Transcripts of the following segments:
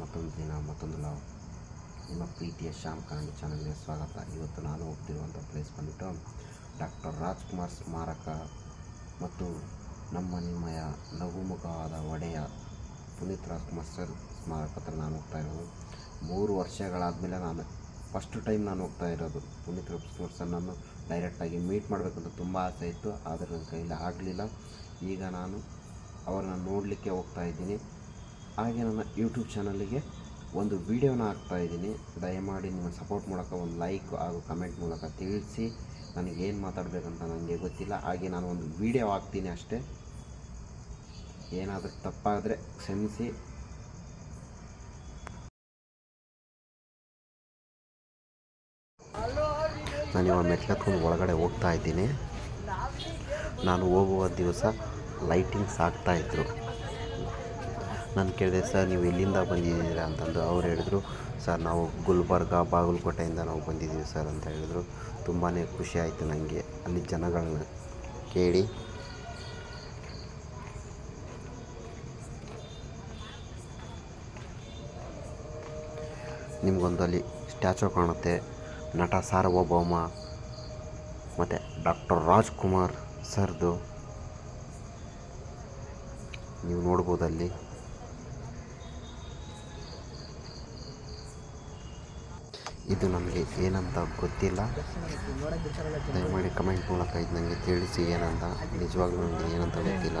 ಮತ್ತೊಂದು ದಿನ, ಮತ್ತೊಂದು ಲವ್ ನಿಮ್ಮ ಪ್ರೀತಿಯ ಶ್ಯಾಮ್ ಕನ್ನಡ ಚಾನಲ್ಗೆ ಸ್ವಾಗತ. ಇವತ್ತು ನಾನು ಹೋಗ್ತಿರುವಂಥ ಪ್ಲೇಸ್ ಬಂದುಬಿಟ್ಟು ಡಾಕ್ಟರ್ ರಾಜ್ಕುಮಾರ್ ಸ್ಮಾರಕ ಮತ್ತು ನಮ್ಮ ನಿಮ್ಮಯ ಲಘುಮುಖವಾದ ಒಡೆಯ ಪುನೀತ್ ರಾಜ್ಕುಮಾರ್ ಸರ್ ಸ್ಮಾರಕ ಹತ್ರ ನಾನು ಹೋಗ್ತಾ ಇರೋದು. ಮೂರು ವರ್ಷಗಳಾದಮೇಲೆ ನಾನು ಫಸ್ಟ್ ಟೈಮ್ ನಾನು ಹೋಗ್ತಾ ಇರೋದು ಪುನೀತ್ ರಾಜ್ಕುಮಾರ್ ಸರ್ ನಾನು ಡೈರೆಕ್ಟಾಗಿ ಮೀಟ್ ಮಾಡಬೇಕಂತ ತುಂಬ ಆಸೆ ಇತ್ತು, ಆದರೆ ನನ್ನ ಕೈಯಲ್ಲಿ ಆಗಲಿಲ್ಲ. ಈಗ ನಾನು ಅವರನ್ನ ನೋಡಲಿಕ್ಕೆ ಹೋಗ್ತಾ ಇದ್ದೀನಿ. ಹಾಗೆ ನನ್ನ ಯೂಟ್ಯೂಬ್ ಚಾನಲಿಗೆ ಒಂದು ವಿಡಿಯೋನ ಹಾಕ್ತಾ ಇದ್ದೀನಿ. ದಯಮಾಡಿ ನಿಮ್ಮ ಸಪೋರ್ಟ್ ಮೂಲಕ ಒಂದು ಲೈಕ್ ಹಾಗೂ ಕಮೆಂಟ್ ಮೂಲಕ ತಿಳಿಸಿ ನನಗೆ ಏನು ಮಾತಾಡಬೇಕಂತ ನನಗೆ ಗೊತ್ತಿಲ್ಲ. ಹಾಗೆ ನಾನು ಒಂದು ವಿಡಿಯೋ ಹಾಕ್ತೀನಿ ಅಷ್ಟೇ. ಏನಾದರೂ ತಪ್ಪಾದರೆ ಕ್ಷಮಿಸಿ. ನಾನು ಇವಾಗ ಮೆಟ್ಲತ್ಕೊಂಡು ಒಳಗಡೆ ಹೋಗ್ತಾ ಇದ್ದೀನಿ. ನಾನು ಹೋಗುವ ದಿವಸ ಲೈಟಿಂಗ್ಸ್ ಆಗ್ತಾಯಿದ್ರು ನಾನು ಕೇಳಿದೆ, ಸರ್, ನೀವು ಎಲ್ಲಿಂದ ಬಂದಿದ್ದೀರಾ? ಅಂತಂದು ಅವ್ರು ಹೇಳಿದ್ರು, ಸರ್, ನಾವು ಗುಲ್ಬರ್ಗ, ಬಾಗಲಕೋಟೆಯಿಂದ ನಾವು ಬಂದಿದ್ದೀವಿ, ಸರ್, ಅಂತ ಹೇಳಿದ್ರು. ತುಂಬಾ ಖುಷಿ ಆಯಿತು ನನಗೆ ಅಲ್ಲಿ ಜನಗಳನ್ನ ಕೇಳಿ ನಿಮಗೊಂದು ಅಲ್ಲಿ ಸ್ಟ್ಯಾಚು ಕಾಣುತ್ತೆ. ನಟ ಸಾರ್ವಭೌಮ ಮತ್ತು ಡಾಕ್ಟರ್ ರಾಜ್ಕುಮಾರ್ ಸರ್ದು. ನೀವು ನೋಡ್ಬೋದು ಅಲ್ಲಿ. ಇದು ನಮಗೆ ಏನಂತ ಗೊತ್ತಿಲ್ಲ. ದಯಮಾಡಿ ಕಮೆಂಟ್ ಮೂಲಕ ಇದು ನನಗೆ ತಿಳಿಸಿ ಏನಂತ, ನಿಜವಾಗ್ಲೂ ನನಗೆ ಏನಂತ ಗೊತ್ತಿಲ್ಲ.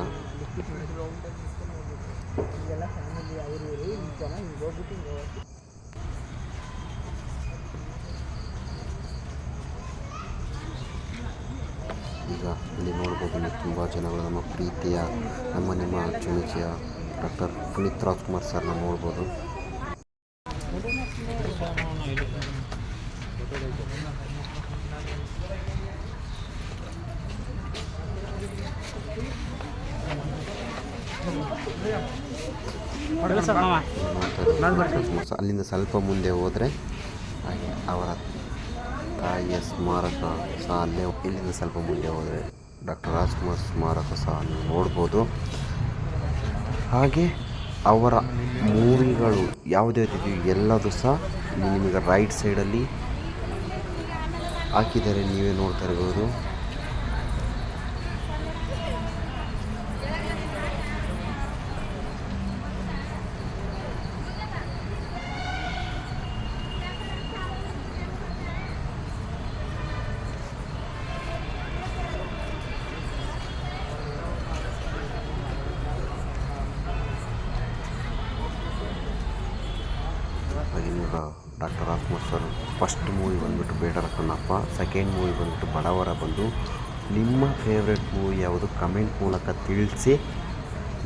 ಈಗ ಇಲ್ಲಿ ನೋಡ್ಬೋದು ತುಂಬ ಜನಗಳು ನಮ್ಮ ಪ್ರೀತಿಯ, ನಮ್ಮ ನಿಮ್ಮ ಅಚ್ಚುಮೆಚ್ಚಿಯ ಡಾಕ್ಟರ್ ಪುನೀತ್ ರಾಜ್ಕುಮಾರ್ ಸರ್ನ ನೋಡ್ಬೋದು. ಅಲ್ಲಿಂದ ಸ್ವಲ್ಪ ಮುಂದೆ ಹೋದರೆ, ಹಾಗೆ ಅವರ ತಾಯಿಯ ಸ್ಮಾರಕ ಸಹ ಅಲ್ಲೇ ಇಲ್ಲಿಂದ ಸ್ವಲ್ಪ ಮುಂದೆ ಹೋದರೆ ಡಾಕ್ಟರ್ ರಾಜ್ಕುಮಾರ್ ಸ್ಮಾರಕ ಸಹ ನೀವು ನೋಡ್ಬೋದು. ಹಾಗೆ ಅವರ ಮೂವಿಗಳು ರೀತಿ ಎಲ್ಲದೂ ಸಹ ನಿಮಗೆ ರೈಟ್ ಸೈಡಲ್ಲಿ ಹಾಕಿದ್ದಾರೆ ನೀವೇ ನೋಡ್ತಾ ಇರ್ಬೋದು. ನೀವು doctor Rajkumar sir first movie ಬಂದುಬಿಟ್ಟು ಬೇಡರ ಕಣ್ಣಪ್ಪ ಸೆಕೆಂಡ್ ಮೂವಿ ಬಂದುಬಿಟ್ಟು ಬಡವರ ಬಂದು, ನಿಮ್ಮ ಫೇವ್ರೆಟ್ ಮೂವಿ ಯಾವುದು ಕಮೆಂಟ್ ಮೂಲಕ ತಿಳಿಸಿ,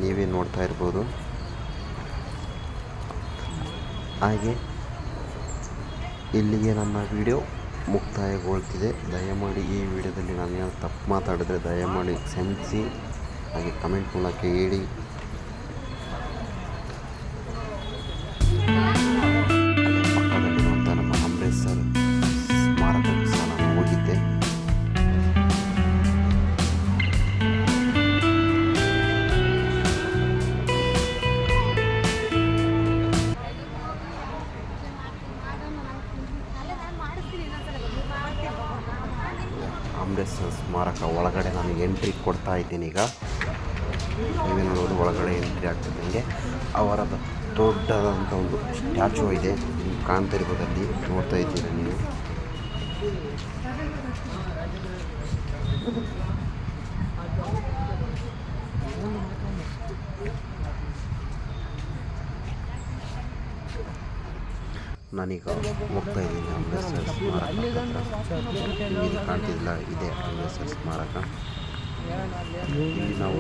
ನೀವೇ ನೋಡ್ತಾ ಇರ್ಬೋದು. ಹಾಗೆ, ಇಲ್ಲಿಗೆ ನನ್ನ ವಿಡಿಯೋ ಮುಕ್ತಾಯಗೊಳ್ತಿದೆ. ದಯಮಾಡಿ ಈ ವಿಡಿಯೋದಲ್ಲಿ ನಾನು ಏನಾದರೂ ತಪ್ಪು ಮಾತಾಡಿದರೆ ದಯಮಾಡಿ ಕ್ಷಮಿಸಿ, ಹಾಗೆ ಕಮೆಂಟ್ ಮೂಲಕ ಹೇಳಿ. ಅಂಬರೀಷ್ ಸರ್ ಸ್ಮಾರಕ ಒಳಗಡೆ ನಾನು ಎಂಟ್ರಿ ಕೊಡ್ತಾ ಇದ್ದೀನಿ ಈಗ. ನೀವೇ ನೋಡೋದು ಒಳಗಡೆ ಎಂಟ್ರಿ ಆಗ್ತದೆ ನನಗೆ ಅವರ ದೊಡ್ಡದಾದಂಥ ಒಂದು ಸ್ಟ್ಯಾಚು ಇದೆ. ನೀವು ಕಾಣ್ತಾ ನೋಡ್ತಾ ಇದ್ದೀರಾ ನೀವು? ನಾನೀಗ ಹೋಗ್ತಾ ಇದ್ದೀನಿ ಅಂಬೇಡ್ಕರ್ ಸ್ಮಾರಕ ಇಲ್ಲಿ ಕಾಣ್ತಿದ್ದಿಲ್ಲ ಇದೆ ಅಂಬೇಡ್ಕರ್ ಸ್ಮಾರಕ. ಇಲ್ಲಿ ನಾವು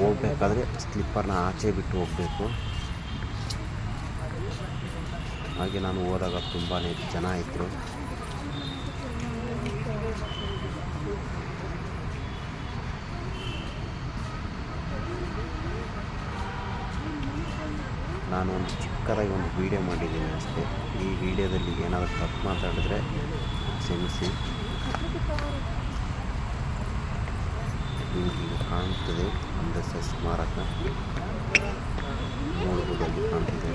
ಹೋಗ್ಬೇಕಾದ್ರೆ ಸ್ಲಿಪ್ಪರ್ನ ಆಚೆ ಬಿಟ್ಟು ಹೋಗಬೇಕು. ಹಾಗೆ ನಾನು ಹೋದಾಗ ತುಂಬಾ ಜನ ಇದ್ರು. ನಾನು ಒಂದು ಸಕ್ಕತ್ತಾಗಿ ಒಂದು ವೀಡಿಯೋ ಮಾಡಿದ್ದೀನಿ ಅಷ್ಟೇ. ಈ ವಿಡಿಯೋದಲ್ಲಿ ಏನಾದರೂ ತಪ್ಪು ಮಾತಾಡಿದ್ರೆ ಕ್ಷಮಿಸಿ. ನಿಮಗೆ ಕಾಣ್ತದೆ ಅಂಬಸ ಸ್ಮಾರಕ ನೋಡುವುದಲ್ಲಿ ಕಾಣ್ತದೆ.